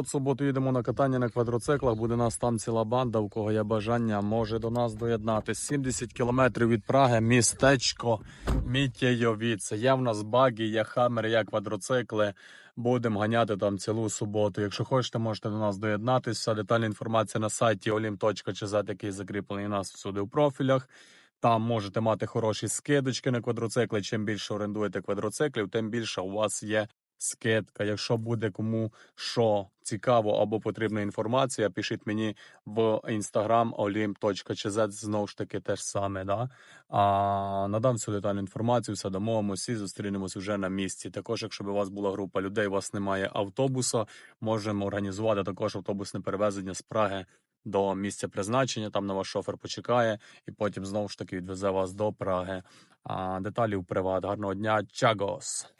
Народ, суботу їдемо на катання на квадроциклах. Буде нас там ціла банда. У кого є бажання, може до нас доєднатись. 70 кілометрів від Праги, містечко Мітєйовіце. Є в нас баги, є хамери, є квадроцикли. Будемо ганяти там цілу суботу. Якщо хочете, можете до нас доєднатись. Вся детальна інформація на сайті olim.cz, який закріплений у нас всюди у профілях. Там можете мати хороші скидочки на квадроцикли. Чим більше орендуєте квадроциклів, тим більше у вас є скидка. Якщо буде кому що цікаво або потрібна інформація, пишіть мені в instagram olim.cz, знову ж таки те ж саме. Да? А надам всю детальну інформацію, все домовимося і зустрінемось вже на місці. Також, якщо б у вас була група людей, у вас немає автобуса, можемо організувати також автобусне перевезення з Праги. До місця призначення, там на ваш шофер почекає, і потім знову ж таки відвезе вас до Праги. А деталі в приват. Гарного дня, чагос!